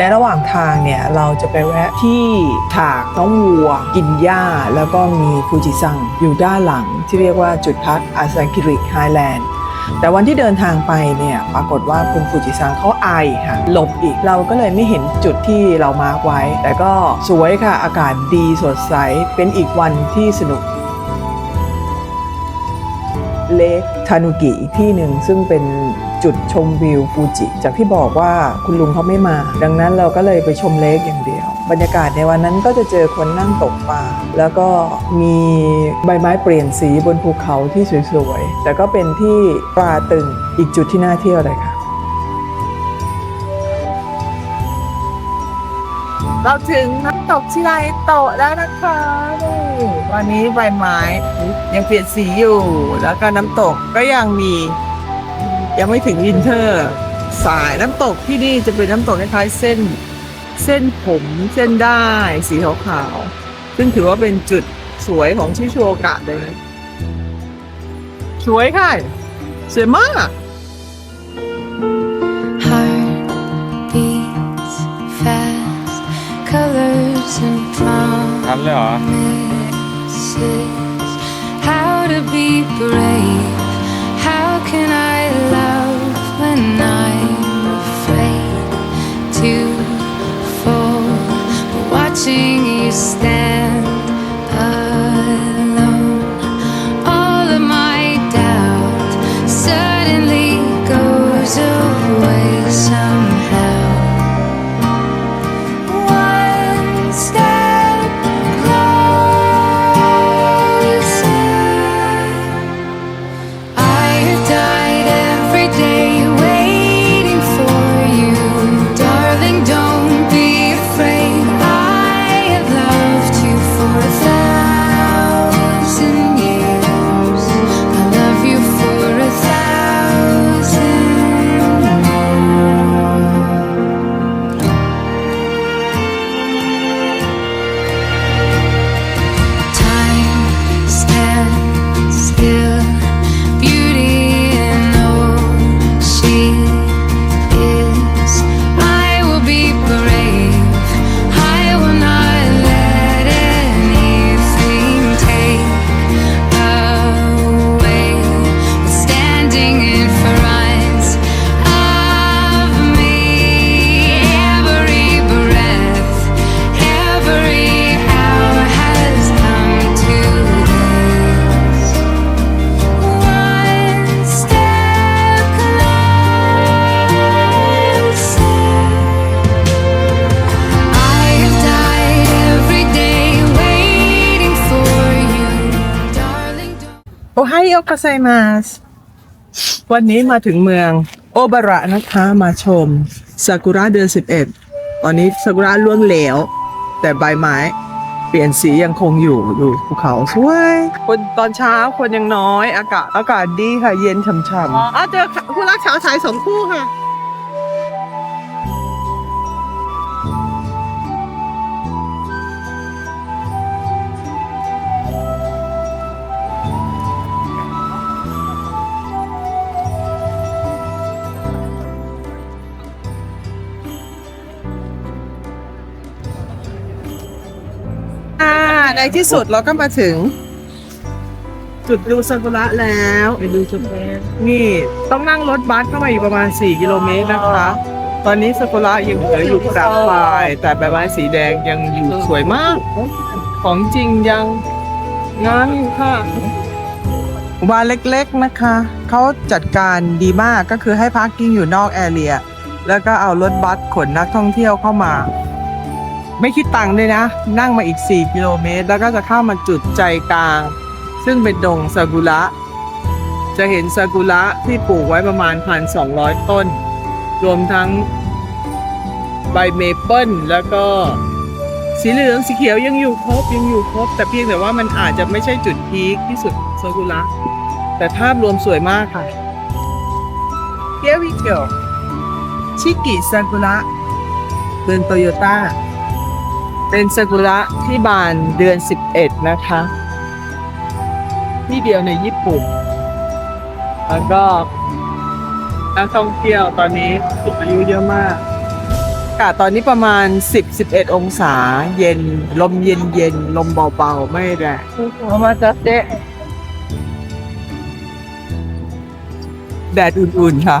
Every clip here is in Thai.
ในระหว่างทางเนี่ยเราจะไปแวะที่ถากน้องวัว กินหญ้า แล้วก็มีฟูจิซังอยู่ด้านหลังที่เรียกว่าจุดพักอาซากิริไฮแลนด์แต่วันที่เดินทางไปเนี่ยปรากฏว่าคุณฟูจิซังเขาไอค่ะหลบอีกเราก็เลยไม่เห็นจุดที่เรามาร์กไว้ แต่ก็สวยค่ะอากาศดีสดใสเป็นอีกวันที่สนุกเลคทานุกิอีกที่หนึ่งซึ่งเป็น จุดชมวิวฟูจิ จากที่บอกว่าคุณลุงเขาไม่มา ดังนั้นเราก็เลยไปชมเลคอย่างเดียว บรรยากาศในวันนั้นก็จะเจอคนนั่งตกปลาแล้วก็มีใบไม้เปลี่ยนสีบนภูเขาที่สวยๆแต่ก็เป็นที่ปลาตึงอีกจุดที่น่าเที่ยวเลยค่ะ เราถึงน้ำตกชิไลโตะแล้วนะคะนี่วันนี้ใบไม้ยังเปลี่ยนสีอยู่ แล้วก็น้ำตกก็ยังมี ยังไม่ถึงวินเทอร์ สายน้ำตกที่นี่จะเป็นน้ำตกคล้ายๆเส้น เส้นผมเส้นได้สีขาวๆซึ่งถือว่าเป็นจุดสวยของชิชูโอกะเลยนะสวยค่ะสวยมาก colors and ทันเลยเหรอ promises. How to be brave? How can I I'm afraid to fall? But watching โอกาไซมาสวันนี้มาถึงเมืองโอบาระนะคะมาชมซากุระเดือน 11 ตอนนี้ซากุระล่วงเหลว แต่ใบไม้ เปลี่ยนสียังคงอยู่ดูภูเขาสวยคนตอนเช้าคนยังน้อยอากาศอากาศดีค่ะ เย็นฉ่ำๆอ๋อเจอคู่รักสาวสายสองคู่ค่ะ ในที่สุดเราก็มาถึง จุดดูซากุระแล้วไปดูจุดแรกนี่ต้องนั่งรถบัสเข้ามาอีกประมาณ 4 กิโลเมตรนะคะ ตอนนี้ซากุระยังเหลืออยู่กลางปลายแต่ใบไม้สีแดงยังอยู่สวยมาก ของจริงยังงามอยู่ค่ะหมู่บ้านเล็กๆนะคะ เขาจัดการดีมากก็คือให้พาร์กิ้งอยู่นอกแอเรีย แล้วก็เอารถบัสขนนักท่องเที่ยวเข้ามา ไม่คิดตังค์ด้วยนะ นั่งมาอีก 4 กิโลเมตร แล้วก็จะเข้ามาจุดใจกลาง ซึ่งเป็นดงซากุระ จะเห็นซากุระที่ปลูกไว้ประมาณ 1,200 ต้น รวมทั้งใบเมเปิลแล้วก็สีเหลืองสีเขียวยังอยู่ครบยังอยู่ครบ แต่เพียงแต่ว่ามันอาจจะไม่ใช่จุดพีคที่สุดซากุระแต่ภาพรวมสวยมากค่ะ Here we go ชิกิซากุระเป็นโตโยต้า เป็นซากุระที่บานเดือน 11 นะคะ ที่เดียวในญี่ปุ่น แล้วก็นักท่องเที่ยวตอนนี้สูงอายุเยอะมากอากาศตอนนี้ประมาณ 10-11 องศาเย็น ลมเย็นเย็นๆลมเบาๆ ไม่แรงมาจัดเจ๊แดดอุ่นๆ ค่ะ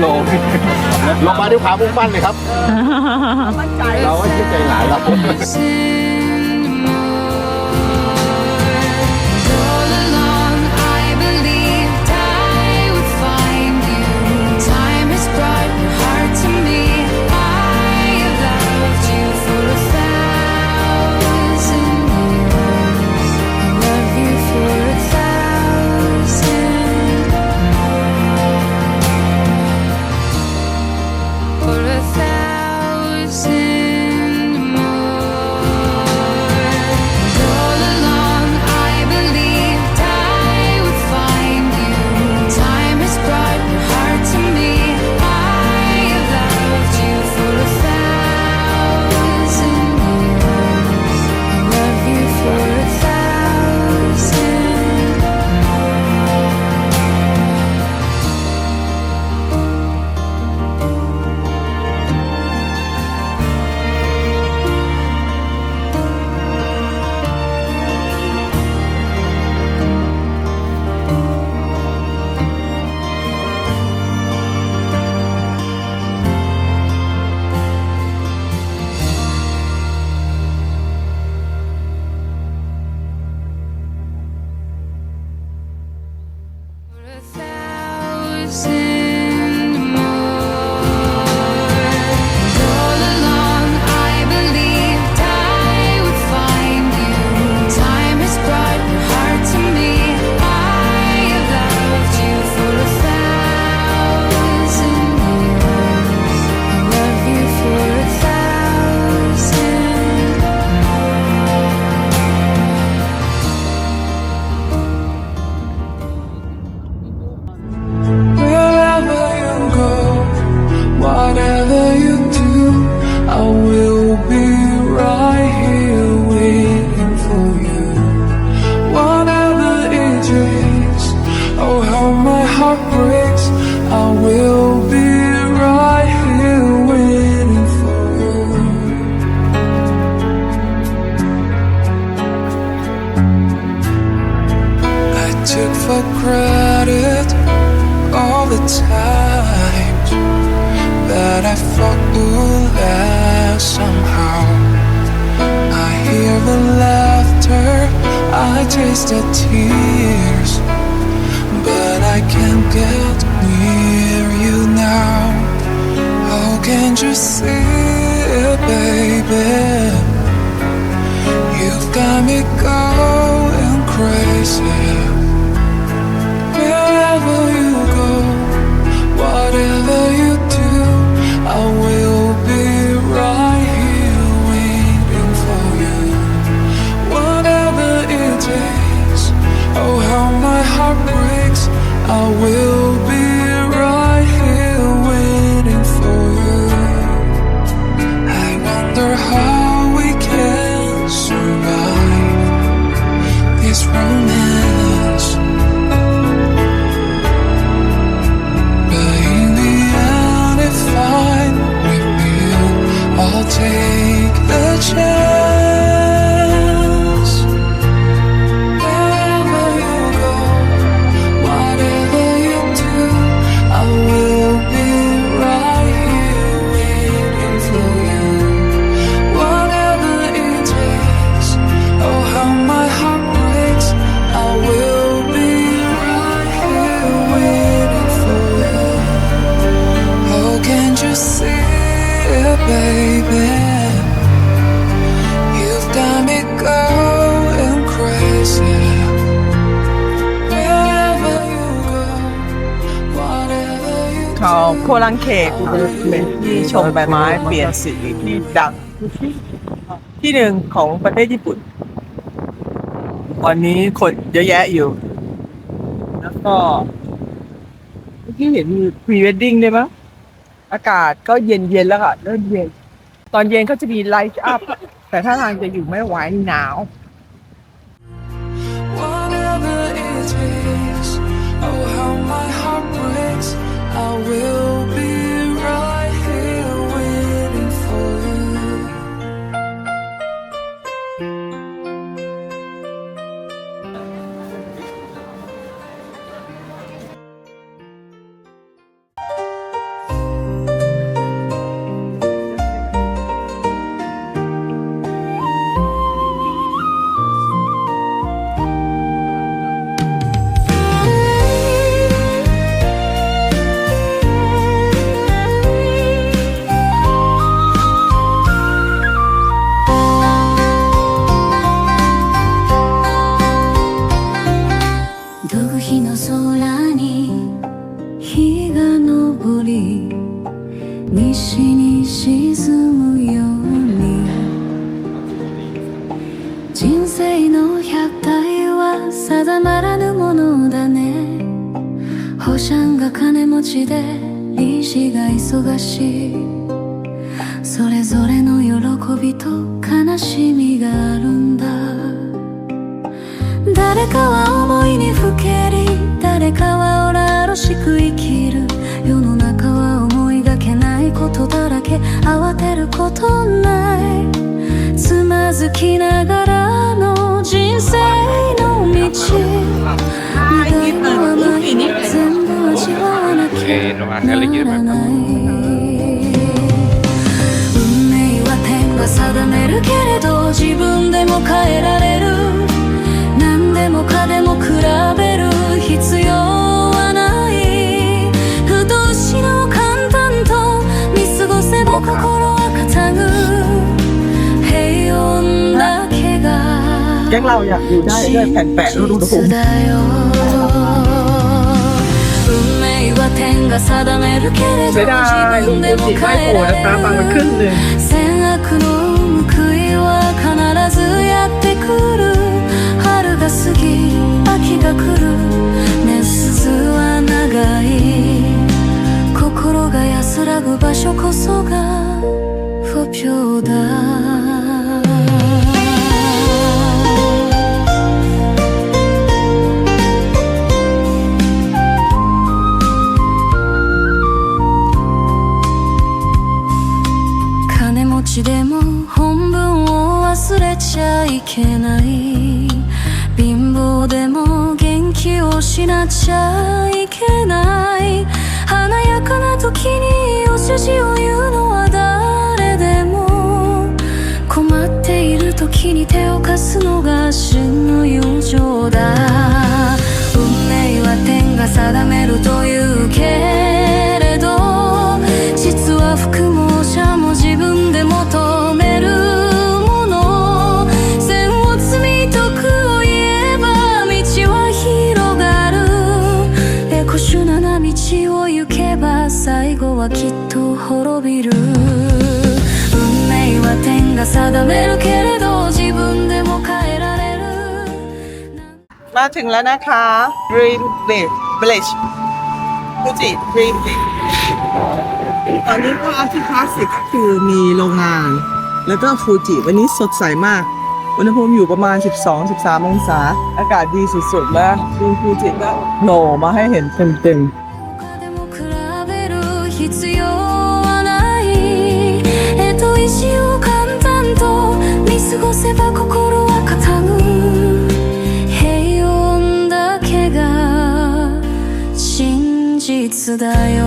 โลลงมาด้วยความมุ่งมั่นเลยครับเราก็ชื่นใจหลายเรา can't you see it, baby? You've got me going crazy. Wherever you go, whatever you do, I will be right here waiting for you. Whatever it takes, oh how my heart breaks, I will โคลังเคเป็นที่ชมใบไม้เปลี่ยนสีที่ดังที่หนึ่งของประเทศญี่ปุ่น วันนี้คนเยอะแยะอยู่ แล้วก็เมื่อกี้เห็นมีพรีเวดดิ้งด้วยมั้งอากาศก็เย็นเย็นๆแล้วค่ะเริ่มเย็น ตอนเย็นก็จะมีไลท์อัพ แต่ถ้าทางจะอยู่ไม่ไหวหนาว will be 沈むように。人生の百態は定まらぬものだね。保証が金持ちで利子が忙しい。それぞれの喜びと悲しみがあるんだ。誰かは思いにふけり誰かはおらろしく生きる。け慌てることない。つまずきながらの人生の道。苦いも甘い全部味わわなきゃならない運命は天が定めるけれど自分でも変えられる。何でもかでも比べる。必要 แก๊งเราอยากอยู่ได้ด้วยแผ่นแปะรูดูภูมิ だよ運命は天が定めるけれど เสียดายลุง 自 ฟู 分でも จิไม่ 変え โผล่ ら นะคะฟังมัน れ ขึ้น る เลย 善悪の報いは必ずやってくる春が過ぎ秋が来る ぐ場所こそが不平だ。金持ちでも本分を忘れちゃいけない。貧乏でも元気を失っちゃいけない。華やかな時にお世辞を言うのは誰でも困っている時に手を貸すのが真の友情だ。運命は天が定めると มาถึงแล้วนะคะ Dream Village ฟูจิ Dream Village ตอนนี้ภาพที่คลาสสิกก็คือมีโรงงาน แล้วก็ฟูจิวันนี้สดใสมาก อุณหภูมิอยู่ประมาณ 12-13 องศา อากาศดีสุดๆ แล้วดูฟูจิก็โหนมาให้เห็นเต็ม他だよ。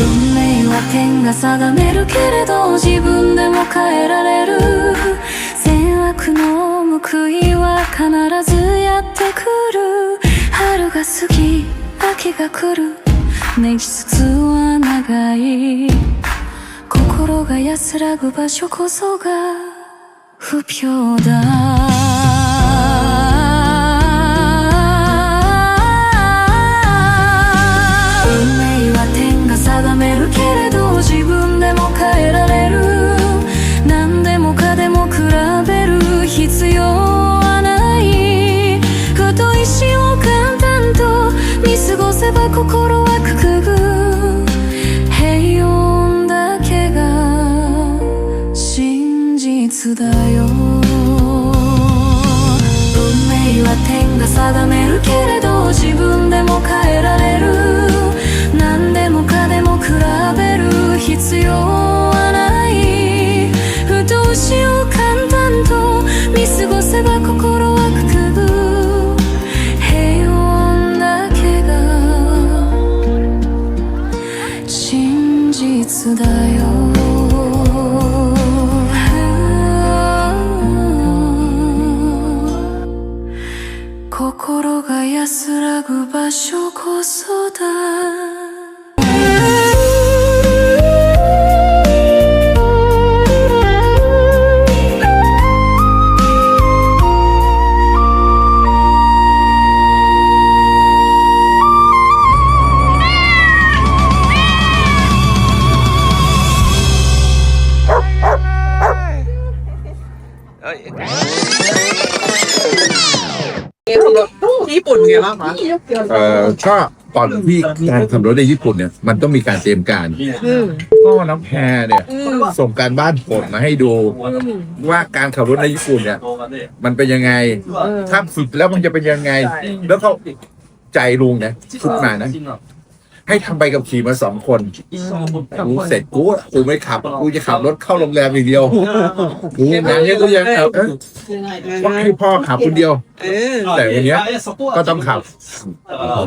運命は天が定めるけれど自分でも変えられる。善悪の報いは必ずやってくる。春が過ぎ秋が来る。年月は長い。心が安らぐ場所こそが不平だ定める ไงบ้างคะเอ่อก็ก่อนที่การขับรถในญี่ปุ่นเนี่ยมันต้องมีการเตรียมการอืมพ่อน้องแพรเนี่ย ส่งการบ้านผลมาให้ดู ว่าการขับรถในญี่ปุ่นเนี่ย มันเป็นยังไงถ้าฝึกแล้วมันจะเป็นยังไง แล้วเขาใจลุงนะฝึกมานะ ให้ทำใบกับขี่มาสองคนกูเสร็จกูอะกูไม่ขับกูจะขับรถเข้าโรงแรมอย่างเดียวกูงานเนี้ยกูยังขับเอ้ยว่าให้พ่อขับคนเดียวเออแต่วันเนี้ยก็ต้องขับ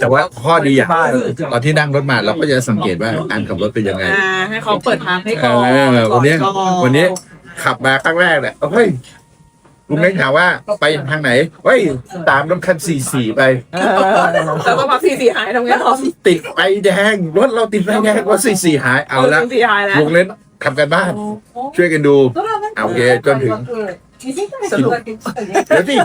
แต่ว่าข้อดีอะตอนที่นั่งรถมาเราก็จะสังเกตว่าการขับรถเป็นยังไงอ่าให้เขาเปิดทางให้เอก่อนอวันเนี้ยก่อวันนี้ขับมาครั้งแรกเนี่ยเฮ้ย ลุงเล็กถามว่าไปทางไหนเฮ้ยตามรถคันสี่สี่ไป แล้วก็มาสี่สี่หายตรงนี้เหรอติดไฟแดงรถเราติดไฟแดงว่าสี่สี่หายเอาละสี่หายแล้วลุงเล่นทำกันบ้าน ช่วยกันดูเอาโอเคจนถึงเดี๋ยวสิ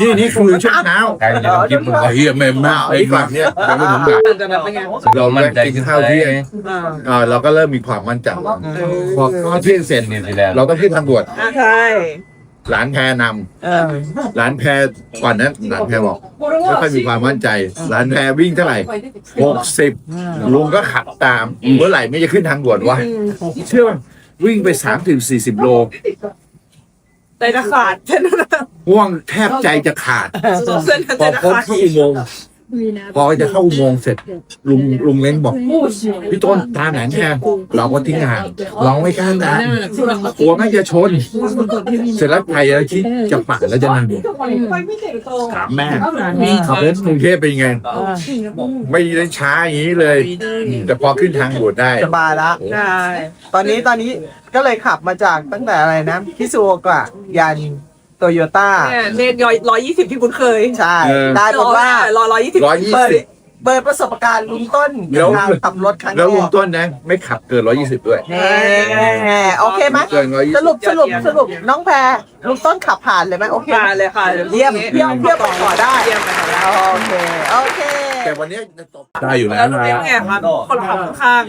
นี่นี่คือช่วงเช้าใครจะต้องคิดมึงไอ้เหี้ยแม่งมากไอ้ฝั่งเนี้ยยังไม่ถึงบ่ายจะแบบเป็นไงเราแม่งกินข้าวเที่ยงอ่าอ่าเราก็เริ่มมีความมั่นใจพอข้าวเที่ยงเสร็จนิวซีแลนด์เราต้องขึ้นทางด่วนอ่าใช่ หลานแพรนเออำหลานแพรก่อนนั้นหลานแพรบอกไม่ค่อยมีความมั่นใจ หลานแพรวิ่งเท่าไหร่หกสิบลุงก็ขับตาม เมื่อไหร่ไม่จะขึ้นทางด่วนวะเชื่อป่ะวิ่งไปสามถึงสี่สิบโลใจจะขาดเส้นนั้นห่วงแทบใจจะขาด เส้นนั้นพอจะพ้นขาดเข้าอุโมงค์ พอจะเข้าอุโมงค์เสร็จ ลุงลุงเล้งบอก พี่ต้นตามแหนแทนเราก็ทิ้งห่างเราไม่กล้าตามกลัวไม่จะชน เสร็จแล้วใครจะคิดจะปาดแล้วจะนั่งถามแม่ขับรถกรุงเทพเป็นยังไง ไม่ได้ช้าอย่างนี้เลย แต่พอขึ้นทางด่วนได้สบายละใช่ตอนนี้ตอนนี้ก็เลยขับมาจากตั้งแต่อะไรนะพิซูโอกะยัน โตโยต้าเนี่ยเลนร้อยยี่สิบที่คุ้นเคยใช่เออ ได้เป็นว่ารอร้อยยี่สิบร้อยยี่เปิดสิบ เปิดประสบการณ์ลุงต้นแล้วการขับรถครั้งแรแล้วลุงกต้นนะไม่ขับเกินร้อยยี่สิบด้วย แน่โอเคไหมเกินร้อยยี่สสิบรุปสรุปสรุปน้องแพรลุงต้นขับผ่านเลยไหมโอเคมาเลยค่ะเยี่ยมเยี่ยมเยี่ยมไปต่อได้เยี่ยมไปต่อได้ โอเคโอเค แต่วันนี้ตบได้อยู่แล้แล้ววลุงนะเอ็มไงคะคนขับข้าง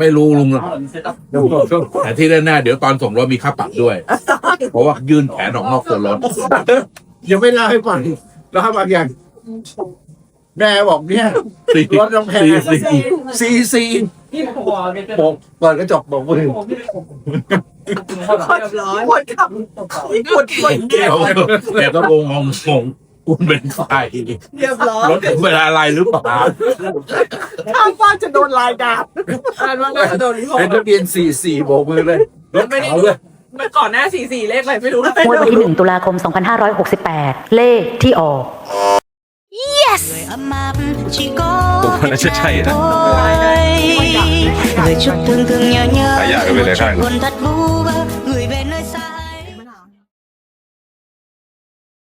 ไม่รู้ลุงหรอกแต่ที่แน่ๆเดี๋ยวตอนส่งรถมีค่าปรับด้วย เพราะว่ายื่นแขนออกนอกตัวรถยังไม่เล่าให้ฟังเล่าให้ฟังอย่างแม่บอกเนี่ยสี่รถน้องแพรสี่สี่ซีซีบอกเปิดกระจกบอกมือคนขับคนคนเดี๋ยวเดี๋ยวก็งงงงง คุณเป็นใครเรียบร้อยรถผมเป็นอะไรหรือเปล่าข้างบ้านจะโดนลายดาบอ่านว่าน่าจะโดนพ่อเป็นทะเบียนสี่สี่บอกมือเลยรถขาวเลยมันก่อนหน้าสี่สี่เลขอะไรไม่รู้นะงวดวันที่1ตุลาคม 2568 เลขที่ออกผมว่าน่าจะใช่นะ người chúc thương thương nhớ nhớ Tại dạ, cái bên này khác. buồn thật vu vơ